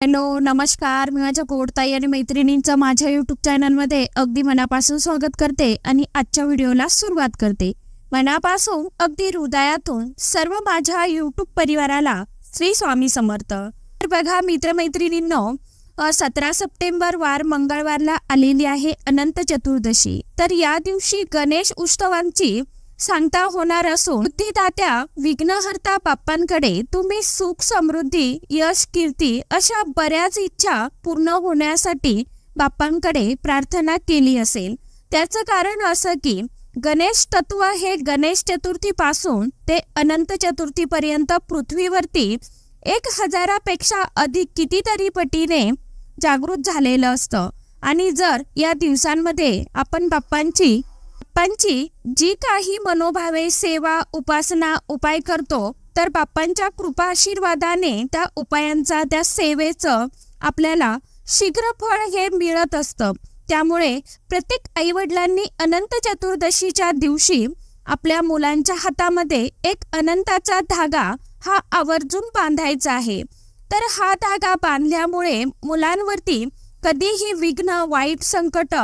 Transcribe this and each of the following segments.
Hello नमस्कार. मी माझ्या गोडताई आणि मैत्रिणींचं माझ्या यूट्यूब चॅनलमध्ये अगदी मनापासून स्वागत करते आणि आजच्या व्हिडिओला सुरुवात करते. मनापासून अगदी हृदयातून सर्व माझ्या यूट्यूब परिवाराला श्री स्वामी समर्थ. तर बघा मित्रमैत्रिणींनो सतरा सप्टेंबर वार मंगळवारला आलेली आहे अनंत चतुर्दशी. तर या दिवशी गणेश उत्सवांची सांगता होणार असून बुद्धिदात्या विघ्नहर्ता बाप्पांकडे तुम्ही सुख समृद्धी यश कीर्ती अशा बऱ्याच इच्छा पूर्ण होण्यासाठी बाप्पांकडे प्रार्थना केली असेल. त्याचं कारण असं की गणेश तत्व हे गणेश चतुर्थी पासून ते अनंत चतुर्थी पर्यंत पृथ्वीवरती एक हजारापेक्षा अधिक कितीतरी पटीने जागृत झालेलं असतं. आणि जर या दिवसांमध्ये आपण बाप्पांची बाप्पांची जी काही मनोभावे सेवा उपासना उपाय करतो तर बाप्पांच्या कृपा आशीर्वादाने त्या उपायांचा त्या सेवेचं आपल्याला शीघ्र फळ हे मिळत असतं. त्यामुळे प्रत्येक आईवडिलांनी अनंत चतुर्दशीच्या दिवशी आपल्या मुलांच्या हातामध्ये एक अनंताचा धागा हा आवर्जून बांधायचा आहे. तर हा धागा बांधल्यामुळे मुलांवरती कधीही विघ्न वाईट संकट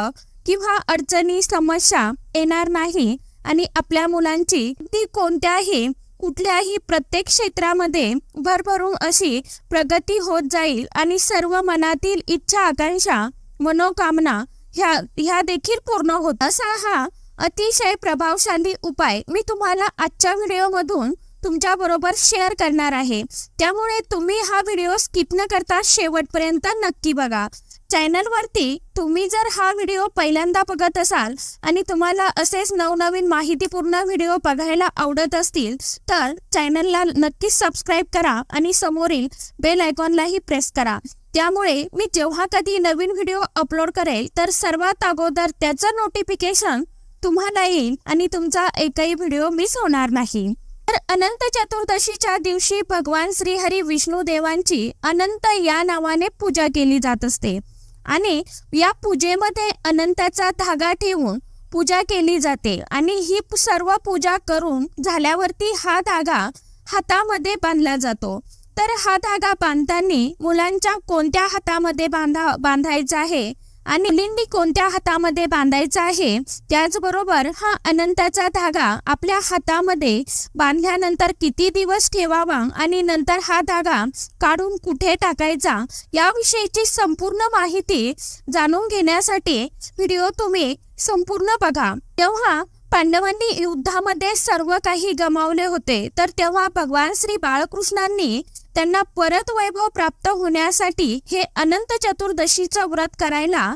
किंवा अडचणी समस्या येणार नाही आणि आपल्या मुलांची ती कोणत्याही कुठल्याही प्रत्येक क्षेत्रामध्ये भरभरून अशी प्रगती होत जाईल आणि सर्व मनातील इच्छा आकांक्षा मनोकामना ह्या ह्या देखील पूर्ण होत असा हा अतिशय प्रभावशाली उपाय मी तुम्हाला आजच्या व्हिडिओमधून तुमच्या बरोबर शेअर करणार आहे. त्यामुळे तुम्ही हा व्हिडिओ स्किप न करता शेवटपर्यंत नक्की बघा. चॅनलवरती तुम्ही जर हा व्हिडिओ पहिल्यांदा बघत असाल आणि तुम्हाला असेच नवनवीन माहितीपूर्ण व्हिडिओ बघायला आवडत असतील तर चॅनलला नक्कीच सबस्क्राईब करा आणि समोरील बेल आयकॉनलाही प्रेस करा. त्यामुळे मी जेव्हा कधी नवीन व्हिडिओ अपलोड करेल तर सर्वात अगोदर त्याचं नोटिफिकेशन तुम्हाला येईल आणि तुमचा एकही व्हिडिओ मिस होणार नाही. तर अनंत चतुर्दशीच्या दिवशी भगवान श्रीहरी विष्णू देवांची अनंत या नावाने पूजा केली जात असते. आणि या पूजेमध्ये अनंताचा धागा ठेवून पूजा केली जाते. आणि ही सर्व पूजा करून झाल्यावरती हा धागा हातामध्ये बांधला जातो. तर हा धागा बांधताना मुलांच्या कोणत्या हातामध्ये बांधा बांधायचा आहे? आणि लिंडी कोणत्या हातामध्ये बांधायचा आहे त्याचबरोबर हा अनंताचा धागा आपल्या हातामध्ये बांधल्यानंतर किती दिवस ठेवावा आणि नंतर हा धागा काढून कुठे टाकायचा याविषयीची संपूर्ण माहिती जाणून घेण्यासाठी व्हिडिओ तुम्ही संपूर्ण बघा. तेव्हा पांडवांनी युद्धामध्ये सर्व काही गमावले होते तर तेव्हा भगवान श्री बाळकृष्णांनी त्यांना परत वैभव प्राप्त होण्यासाठी हे अनंत चतुर्दशीचं व्रत करायला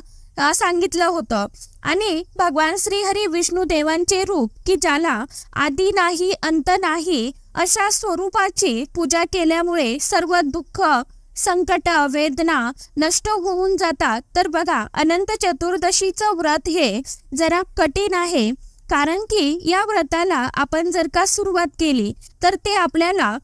सांगितलं होतं. आणि भगवान श्रीहरी विष्णू देवांचे रूप की ज्याला आधी नाही अंत नाही अशा स्वरूपाची पूजा केल्यामुळे सर्व दुःख संकट वेदना नष्ट होऊन जातात. तर बघा अनंत चतुर्दशीचं व्रत हे जरा कठीण आहे. कारण की या व्रताला आपण जर का सुरुवात केली तर ते आपल्याला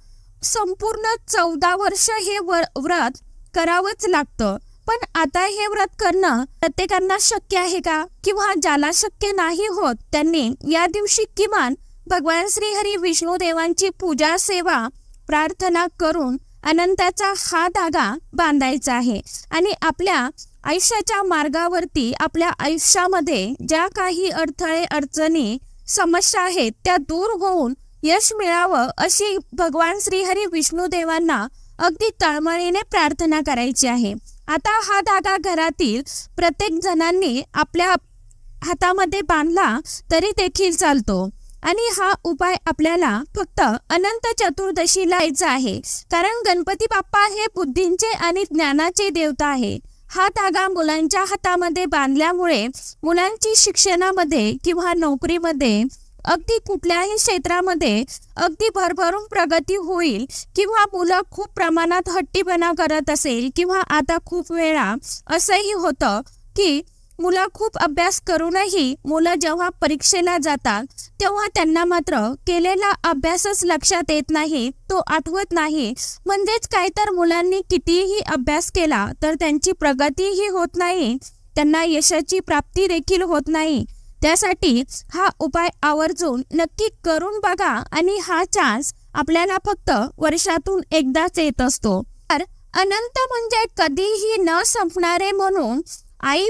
संपूर्ण चौदा वर्ष हे व्रत करावंच लागतं. पण आता हे व्रत करणं प्रत्येकांना शक्य आहे का? किंवा ज्याला शक्य नाही होत त्यांनी या दिवशी किमान भगवान श्रीहरी विष्णू देवांची पूजा सेवा प्रार्थना करून अनंताचा हा धागा बांधायचा आहे. आणि आपल्या आयुष्याच्या मार्गावरती आपल्या आयुष्यामध्ये ज्या काही अडथळे अडचणी समस्या आहेत त्या दूर होऊन यश मिळावं अशी भगवान श्रीहरी विष्णू देवांना अगदी तळमळीने प्रार्थना करायची आहे. आता हा धागा घरातील प्रत्येक जणांनी आपल्या हातामध्ये बांधला तरी देखील चालतो. आणि हा उपाय आपल्याला फक्त अनंत चतुर्दशीला यायचा आहे. कारण गणपती बाप्पा हे बुद्धींचे आणि ज्ञानाचे देवता आहे. हा धागा मुलांच्या हातामध्ये बांधल्यामुळे मुलांची शिक्षणामध्ये किंवा नोकरीमध्ये अगदी कुठल्याही क्षेत्रामध्ये अगदी भरभरून प्रगती होईल किंवा मुलं खूप प्रमाणात हट्टीपणा करत असेल किंवा आता खूप वेळा असंही होतं की मुलं खूप अभ्यास करूनही मुलं जेव्हा परीक्षेला जातात तेव्हा त्यांना मात्र केलेला अभ्यासच लक्षात येत नाही तो आठवत नाही. म्हणजेच काय तर मुलांनी कितीही अभ्यास केला तर त्यांची प्रगतीही होत नाही त्यांना यशाची प्राप्ती देखील होत नाही. त्यासाठी हा उपाय आवर्जून नक्की करून बघा आणि हा चान्स आपल्याला फक्त वर्षातून एकदाच येत असतो. तर अनंत म्हणजे कधीही न संपणारे म्हणून आई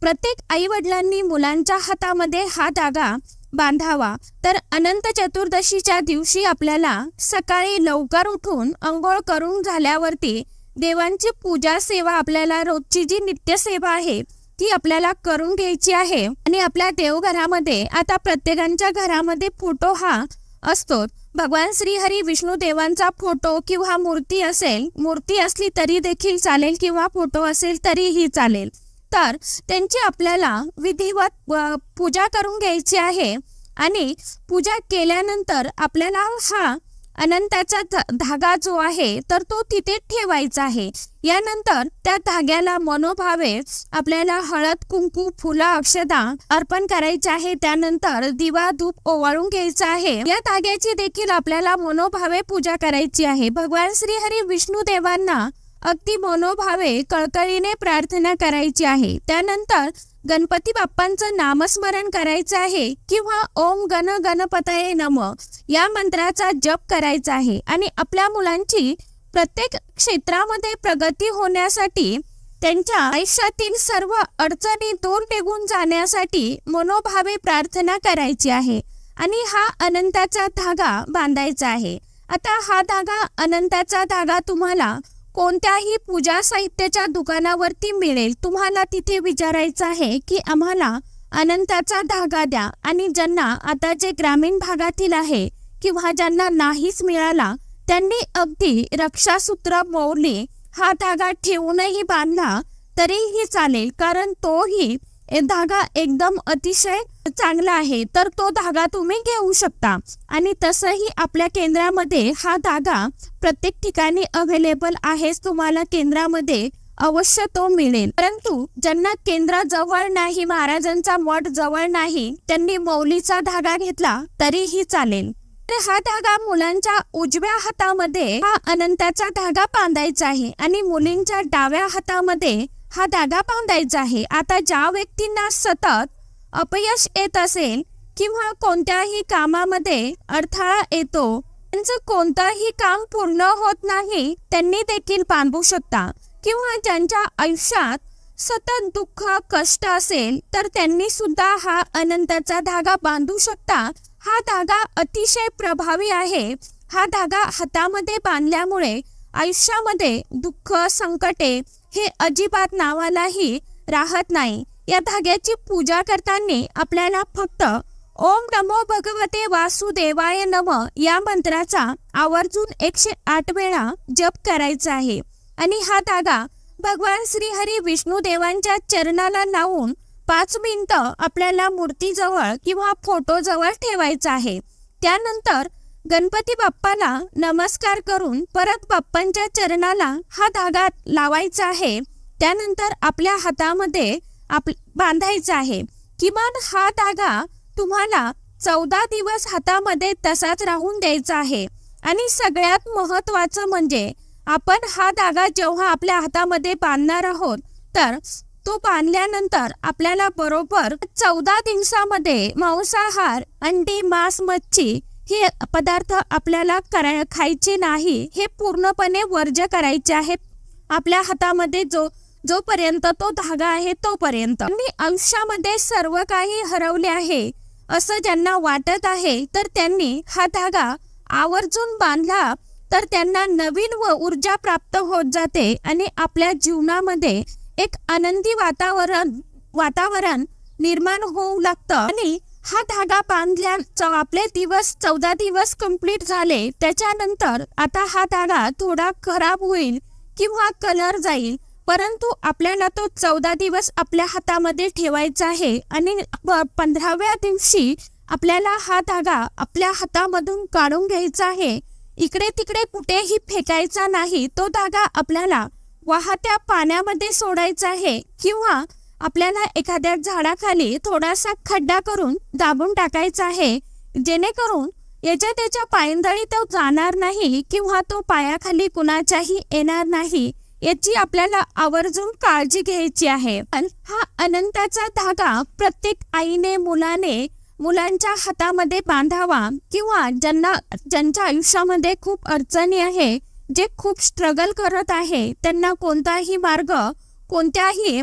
प्रत्येक आई वडिलांनी मुलांच्या हातामध्ये हा धागा बांधावा. तर अनंत चतुर्दशीच्या दिवशी आपल्याला सकाळी लवकर उठून अंघोळ करून झाल्यावरती देवांची पूजा सेवा आपल्याला रोजची जी नित्यसेवा आहे ती आपल्याला करून घ्यायची आहे. आणि आपल्या देवघरामध्ये आता प्रत्येकांच्या घरामध्ये फोटो हा असतो. भगवान श्रीहरी विष्णू देवांचा फोटो किंवा मूर्ती असेल मूर्ती असली तरी देखील चालेल किंवा फोटो असेल तरीही चालेल. तर त्यांची आपल्याला विधिवत पूजा करून घ्यायची आहे. आणि पूजा केल्यानंतर आपल्याला हा अनंताचा धागा जो आहे तर तो तिथे ठेवायचा आहे. यानंतर त्या धाग्याला मनोभावे आपल्याला हळद कुंकू फुलं अक्षदा अर्पण करायचे आहे. त्यानंतर दिवा धूप ओवाळून घ्यायचा आहे. या धाग्याची देखील आपल्याला मनोभावे पूजा करायची आहे. भगवान श्री हरी विष्णू देवांना अगदी मनोभावे कळकळीने प्रार्थना करायची आहे. त्यानंतर गणपती बाप्पांचं नामस्मरण करायचं आहे किंवा ओम गण गणपतये नम या मंत्राचा जप करायचा आहे. आणि आपल्या मुलांची प्रत्येक क्षेत्रामध्ये प्रगती होण्यासाठी त्यांच्या आयुष्यातील सर्व अडचणी दूर निघून जाण्यासाठी मनोभावे प्रार्थना करायची आहे. आणि हा अनंताचा धागा बांधायचा आहे. आता हा धागा अनंताचा धागा तुम्हाला कोणत्याही पूजा साहित्याच्या दुकानावरती मिळेल. तुम्हाला तिथे विचारायचं आहे की आम्हाला अनंताचा धागा द्या आणि ज्यांना आता जे ग्रामीण भागातील आहे किंवा ज्यांना नाहीच मिळाला त्यांनी अगदी रक्षासूत्र मोरली हा धागा ठेवूनही बांधला तरीही चालेल कारण तोही धागा एकदम अतिशय चांगला आहे तर तो धागा तुम्ही घेऊ शकता. आणि तसंही आपल्या केंद्रामध्ये हा धागा प्रत्येक ठिकाणी अवेलेबल आहेच तुम्हाला केंद्रामध्ये अवश्य तो मिळेल. परंतु ज्यांना केंद्राजवळ नाही महाराजांचा मठ जवळ नाही त्यांनी मौलीचा धागा घेतला तरीही चालेल. तर हा धागा मुलांच्या उजव्या हातामध्ये हा अनंताचा धागा बांधायचा आहे आणि मुलींच्या डाव्या हातामध्ये हा धागा बांधायचा आहे. आता ज्या व्यक्तींना सतत अपयश येत असेल किंवा कोणत्याही कामामध्ये अडथळा येतो त्यांचं कोणतंही काम पूर्ण होत नाही त्यांनी देखील बांधू शकता. किंवा ज्यांच्या आयुष्यात सतत दुःख कष्ट असेल तर त्यांनी सुद्धा हा अनंताचा धागा बांधू शकता. हा धागा अतिशय प्रभावी आहे. हा धागा हातामध्ये बांधल्यामुळे आयुष्यामध्ये दुःख संकटे हे अजिबात नावालाही राहत नाही. या धाग्याची पूजा करताना आपल्याला फक्त ओम नमो भगवते वासुदेवाय नम या मंत्राचा आवर्जून एकशे आठ वेळा जप करायचा आहे. आणि हा धागा भगवान श्रीहरी विष्णू देवांच्या चरणाला लावून पाच मिनिटं आपल्याला मूर्तीजवळ किंवा फोटोजवळ ठेवायचा आहे. त्यानंतर गणपती बाप्पाला नमस्कार करून परत बाप्पांच्या चरणाला हा धागा लावायचा आहे. त्यानंतर आपल्या हातामध्ये आप बांधायचा आहे. किमान हा धागा तुम्हाला चौदा दिवस हातामध्ये तसाच राहून द्यायचा आहे. आणि सगळ्यात महत्वाचं म्हणजे आपण हा धागा जेव्हा आपल्या हातामध्ये बांधणार आहोत तर तो बांधल्यानंतर आपल्याला बरोबर चौदा दिवसामध्ये मांसाहार अंडी मांस मच्छी हे पदार्थ आपल्याला करा खायचे नाही हे पूर्णपणे वर्ज्य करायचे आहे. आपल्या हातामध्ये जो जोपर्यंत तो धागा आहे तोपर्यंत. मी अंशामध्ये सर्व काही हरवले आहे असं ज्यांना वाटत आहे तर त्यांनी हा धागा आवर्जून बांधला तर त्यांना नवीन व ऊर्जा प्राप्त होत जाते आणि आपल्या जीवनामध्ये एक आनंदी वातावरण वातावरण निर्माण होऊ लागतं. आणि हा धागा बांधल्या आपले दिवस चौदा दिवस कंप्लीट झाले त्याच्यानंतर आता हा धागा थोडा खराब होईल किंवा कलर जाईल परंतु आपल्याला तो चौदा दिवस आपल्या हातामध्ये ठेवायचा आहे आणि पंधराव्या दिवशी आपल्याला हा धागा आपल्या हातामधून काढून घ्यायचा आहे. इकडे तिकडे कुठेही फेकायचा नाही तो धागा आपल्याला वाहत्या पाण्यामध्ये सोडायचा आहे किंवा आपल्याला एखाद्या झाडाखाली थोडासा खड्डा करून दाबून टाकायचा आहे. जेणेकरून याच्या त्याच्या पायंदळी तो जाणार नाही किंवा तो पायाखाली कुणाच्याही येणार नाही. याची आपल्याला आवर्जून काळजी घ्यायची आहे. पण हा अनंताचा धागा प्रत्येक आईने मुलाने मुलांच्या हातामध्ये बांधावा किंवा ज्यांना ज्यांच्या आयुष्यामध्ये खूप अडचणी आहे जे खूप स्ट्रगल करत आहे त्यांना कोणताही मार्ग कोणत्याही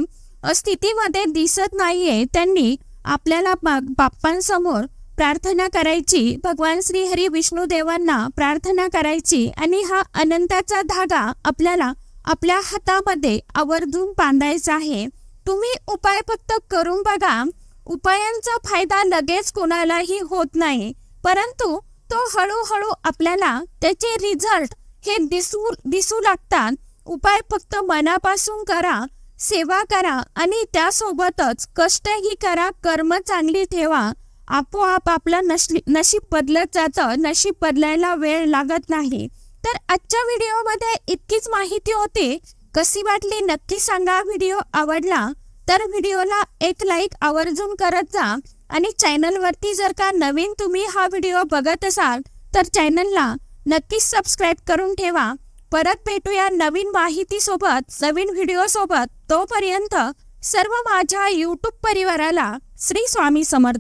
स्थितीमध्ये दिसत नाहीये त्यांनी आपल्याला बा बाप्पांसमोर प्रार्थना करायची भगवान श्री हरी विष्णू देवांना प्रार्थना करायची आणि हा अनंताचा धागा आपल्याला आपल्या हातामध्ये आवर्जून बांधायचा आहे. तुम्ही उपाय फक्त करून बघा. उपायांचा फायदा लगेच कोणालाही होत नाही. परंतु तो हळूहळू आपल्याला त्याचे रिझल्ट हे दिसू दिसू लागतात. उपाय फक्त मनापासून करा सेवा करा आणि त्यासोबतच कष्टही करा कर्म चांगली ठेवा. आपोआप आपलं नशी नशीब बदलत जातं. नशीब बदलायला वेळ लागत नाही. तर आजच्या व्हिडिओमध्ये इतकीच माहिती होती. कशी वाटली? नक्की सांगा. व्हिडिओ आवडला तर व्हिडिओला एक लाईक आवर्जून करत जा. आणि चॅनलवरती जर का नवीन तुम्ही हा व्हिडिओ बघत असाल तर चॅनलला नक्कीच सबस्क्राईब करून ठेवा. परत भेटूया नवीन माहितीसोबत नवीन व्हिडिओसोबत. तोपर्यंत सर्व माझ्या यूट्यूब परिवाराला श्री स्वामी समर्थ.